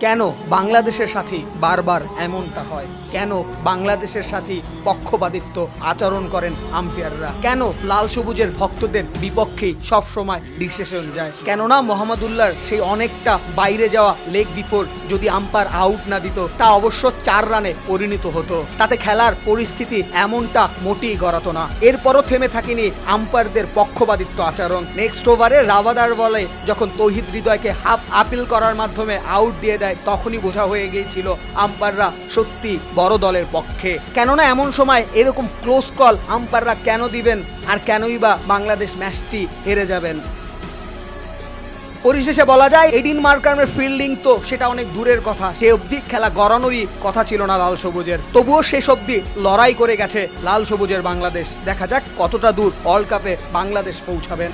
কেন বাংলাদেশের সাথে বারবার এমনটা হয়? কেন বাংলাদেশের সাথে পক্ষপাতিত্ব আচরণ করেন আম্পায়াররা? কেন লাল সবুজের ভক্তদের বিপক্ষে সবসময় ডিসিশন যায়? কেননা মোহাম্মদুল্লাহর সেই অনেকটা বাইরে যাওয়া লেগ বিফোর যদি আম্পায়ার আউট না দিত, তা অবশ্য চার রানে পরিণত হতো। তাতে খেলার পরিস্থিতি এমনটা মোটেই গড়াতো না। এরপরও থেমে থাকেনি আম্পায়ারদের পক্ষপাতিত্ব আচরণ। নেক্সট ওভারে রাবাদার বলে যখন তৌহিদ হৃদয়কে হাফ আপিল করার মাধ্যমে আউট দিয়ে দেয় তখনই বোঝা হয়ে গিয়েছিল আম্পায়াররা সত্যি বড় দলের পক্ষে। কেননা এমন সময় এরকম ক্লোজ কল আম্পায়াররা কেন দিবেন আর কেনই বা বাংলাদেশ ম্যাচটি হেরে যাবেন? পরিশেষে বলা যায়, এডিন মার্কারের ফিল্ডিং তো সেটা অনেক দূরের কথা। সে অবধি খেলা গড়ানোরই কথা ছিল না লাল সবুজের। তবুও শেষ অবধি লড়াই করে গেছে লাল সবুজের বাংলাদেশ। দেখা যাক কতটা দূর ওয়ার্ল্ড কাপে বাংলাদেশ পৌঁছাবেন।